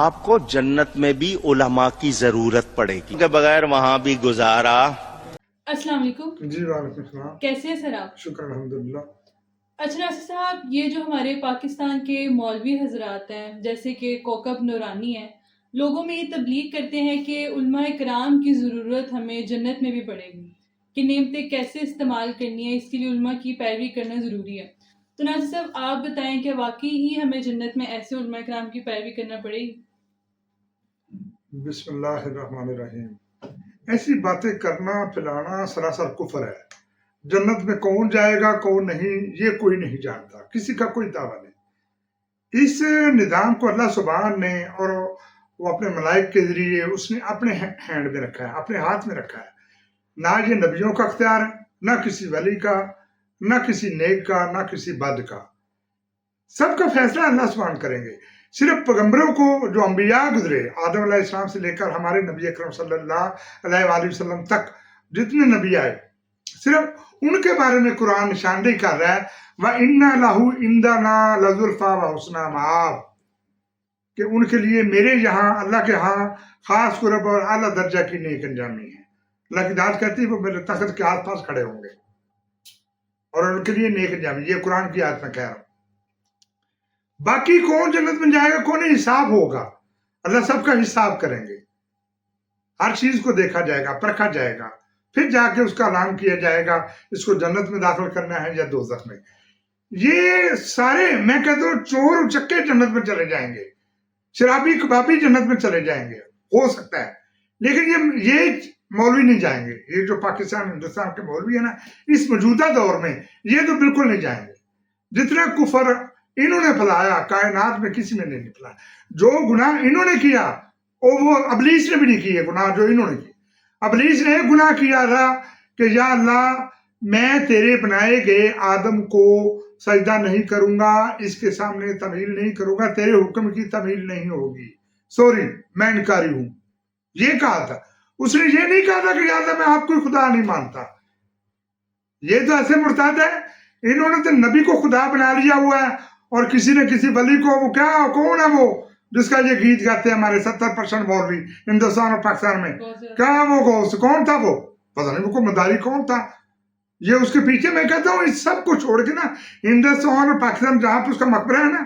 آپ کو جنت میں بھی علماء کی ضرورت پڑے گی۔ کے بغیر وہاں بھی گزارا۔ السلام علیکم۔ جی وعلیکم السلام۔ کیسے ہیں سر آپ؟ شکر الحمدللہ۔ اچھا ناصر صاحب یہ جو ہمارے پاکستان کے مولوی حضرات ہیں جیسے کہ کوکب نورانی ہیں لوگوں میں یہ تبلیغ کرتے ہیں کہ علماء کرام کی ضرورت ہمیں جنت میں بھی پڑے گی۔ کہ نعمتیں کیسے استعمال کرنی ہے اس کے لیے علماء کی پیروی کرنا ضروری ہے۔ تو ناصر صاحب آپ بتائیں کہ واقعی ہی ہمیں جنت میں ایسے علماء کرام کی پیروی کرنا پڑے گی؟ بسم اللہ الرحمن الرحیم۔ ایسی باتیں کرنا، پھیلانا سراسر کفر ہے۔ جنت میں کون جائے گا، کون نہیں، یہ کوئی نہیں جانتا، کسی کا کوئی دعویٰ نہیں۔ اس نظام کو اللہ سبحان نے اور وہ اپنے ملائک کے ذریعے اس نے اپنے ہینڈ میں رکھا ہے، اپنے ہاتھ میں رکھا ہے۔ نہ یہ نبیوں کا اختیار ہے، نہ کسی ولی کا، نہ کسی نیک کا، نہ کسی بد کا۔ سب کا فیصلہ اللہ سبحان کریں گے۔ صرف پیغمبروں کو جو انبیاء گزرے، آدم علیہ السلام سے لے کر ہمارے نبی اکرم صلی اللہ علیہ وآلہ وسلم تک جتنے نبی آئے، صرف ان کے بارے میں قرآن نشاندہی کر رہا ہے وہ ان لاہو اندا نا و حسنہ معاب۔ کہ ان کے لیے میرے یہاں، اللہ کے ہاں خاص قرب اور اعلیٰ درجہ کی نیک انجامی ہے۔ اللہ کی داد کہتی ہے وہ میرے تخت کے آس پاس کھڑے ہوں گے اور ان کے لیے نیک انجامی، یہ قرآن کی آیت میں کہہ رہا ہوں۔ باقی کون جنت میں جائے گا، کون حساب ہوگا؟ اللہ سب کا حساب کریں گے۔ ہر چیز کو دیکھا جائے گا، پرکھا جائے گا۔ پھر جا کے اس کا اعلان کیا جائے گا، اس کو جنت میں داخل کرنا ہے یا دوزخ میں۔ یہ سارے میں کہتا ہوں چور چکے جنت میں چلے جائیں گے۔ شرابی کبابی جنت میں چلے جائیں گے۔ ہو سکتا ہے۔ لیکن یہ یہ مولوی نہیں جائیں گے۔ یہ جو پاکستان، ہندوستان کے مولوی ہیں نا، اس موجودہ دور میں یہ تو بالکل نہیں جائیں گے۔ جتنا کفر انہوں نے پھیلایا کائنات میں کسی نے نہیں پھیلایا جو گناہ انہوں نے کیا اور وہ ابلیس نے بھی نہیں کیے گناہ جو انہوں نے کی ابلیس نے گناہ کیا تھا کہ یا اللہ، میں تیرے بنائے گئے آدم کو سجدہ نہیں کروں گا، اس کے سامنے تمیل نہیں کروں گا، تیرے حکم کی تمیل نہیں ہوگی۔ سوری، میں انکاری ہوں۔ یہ کہا تھا۔ اس نے یہ نہیں کہا تھا کہ یا اللہ، میں آپ کو خدا نہیں مانتا۔ یہ تو ایسے مرتاد ہے انہوں نے تو نبی کو خدا بنا لیا ہوا ہے۔ اور کسی نے کسی ولی کو وہ کیا کون ہے وہ جس کا یہ گیت گاتے ہیں ہمارے ستر پرسنٹ مولوی ہندوستان اور پاکستان میں؟ کیا وہ غوث کون تھا وہ؟ پتہ نہیں وہ کو مداری کون تھا؟ یہ اس کے پیچھے میں کہتا ہوں اس سب کو چھوڑ کے نا ہندوستان اور پاکستان جہاں پہ اس کا مقبرہ ہے نا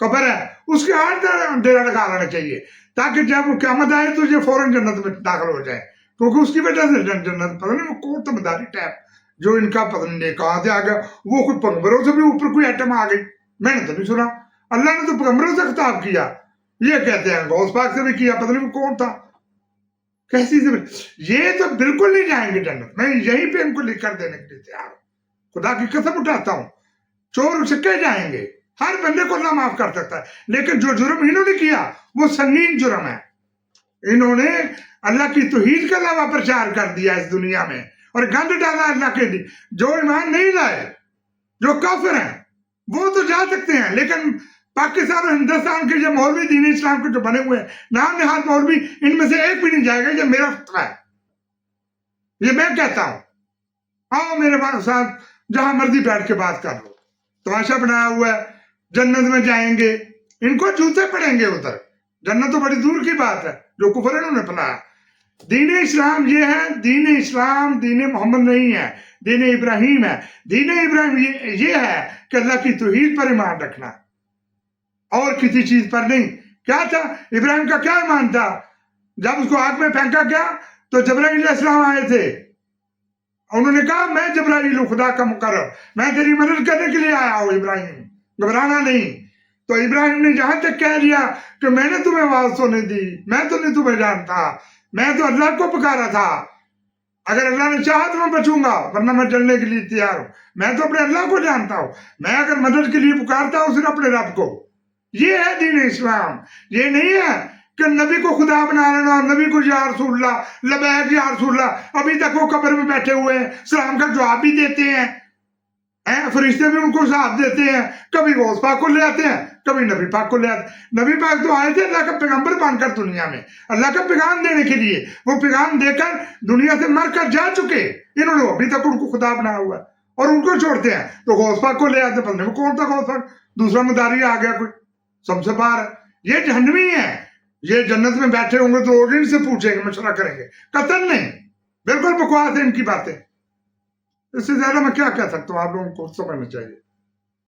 قبر ہے اس کے آٹھ ڈیرا لگا لینا چاہیے تاکہ جب وہ قیامت آئے تو یہ فوراً جنت میں داخل ہو جائے کیونکہ اس کی وجہ سے جنت پتہ نہیں وہ کون تھا مداری ٹیپ جو ان کا پتہ نہیں کہاں سے آ گیا وہ کوئی پیغمبروں سے بھی اوپر کوئی ایٹم آ گئی۔ میں نے تو نہیں سنا۔ اللہ نے تو پیغمبروں سے خطاب کیا۔ یہ کہتے ہیں، غوث پاک سے بھی کیا، پتہ نہیں کون تھا۔ کیسی سے یہ تو بالکل نہیں جائیں گے جنت۔ میں یہیں پہ ان کو لکھ کر دینے کے لیے تیار ہوں۔ خدا کی قسم اٹھاتا ہوں۔ چور چکے جائیں گے۔ ہر بندے کو اللہ معاف کر سکتا ہے۔ لیکن جو جرم انہوں نے کیا، وہ سنگین جرم ہے۔ انہوں نے اللہ کی توحید کا علاوہ پرچار کر دیا اس دنیا میں۔ اور گند ڈالا اللہ کے جو ایمان نہیں لائے، جو کافر ہیں وہ تو جا سکتے ہیں، لیکن پاکستان اور ہندوستان کے جو مولوی دین اسلام کے جو بنے ہوئے ہیں، نام نہاد مولوی، ان میں سے ایک بھی نہیں جائے گا، یہ میرا فتویٰ ہے۔ یہ میں کہتا ہوں۔ آؤ میرے ساتھ جہاں مرضی بیٹھ کے بات کر لو۔ تماشا بنایا ہوا ہے، جنت میں جائیں گے۔ ان کو جوتے پڑیں گے ادھر۔ جنت تو بڑی دور کی بات ہے، جو کفر انہوں نے پلایا دین اسلام یہ ہے، دین اسلام دین محمد نہیں ہے، دین ابراہیم ہے۔ دین ابراہیم یہ ہے کہ اللہ کی توحید پر ایمان رکھنا۔ اور کسی چیز پر نہیں۔ کیا تھا؟ ابراہیم کا کیا ایمان تھا؟ جب اس کو آگ میں پھینکا گیا تو جبرائیل علیہ السلام آئے تھے۔ انہوں نے کہا، میں جبرائیل ہوں، خدا کا مقرر۔ میں تیری مدد کرنے کے لیے آیا ہوں، ابراہیم۔ گھبرانا نہیں۔ تو ابراہیم نے جہاں تک کہہ دیا کہ میں نے تمہیں آواز تو نہیں دی، میں تو نہیں تمہیں جانتا۔ میں تو اللہ کو پکارا تھا۔ اگر اللہ نے چاہا تو میں بچوں گا، ورنہ میں جلنے کے لیے تیار ہوں۔ میں تو اپنے اللہ کو جانتا ہوں۔ میں اگر مدد کے لیے پکارتا ہوں، صرف اپنے رب کو۔ یہ ہے دین اسلام۔ یہ نہیں ہے کہ نبی کو خدا بنا لینا، نبی کو یا رسول اللہ، لبیک یا رسول اللہ، ابھی تک وہ قبر میں بیٹھے ہوئے ہیں، سلام کا جواب بھی دیتے ہیں۔ فرشتے بھی ان کو ساتھ دیتے ہیں، کبھی غوث پاک کو لے آتے ہیں، کبھی نبی پاک کو لے آتے ہیں۔ نبی پاک تو آئے تھے، اللہ کا پیغمبر بن کر دنیا میں۔ اللہ کا پیغام دینے کے لیے۔ وہ پیغام دے کر دنیا سے مر کر جا چکے۔ انہوں نے ابھی تک ان کو خدا بنا ہوا۔ ہے اور ان کو چھوڑتے ہیں۔ تو غوث پاک کو لے آتے پتہ نہیں کون تھا غوث پاک؟ دوسرا مداری آ گیا کوئی۔ سب سے باہر یہ جہنمی ہے یہ جنت میں بیٹھے ہوں گے تو لوگ ان سے پوچھیں گے، مشورہ کریں گے۔ قطن نہیں۔ بالکل بکواس ہے ان کی باتیں۔ اس سے زیادہ میں کیا کہہ سکتا ہوں؟ آپ لوگوں کو سمجھنا چاہیے۔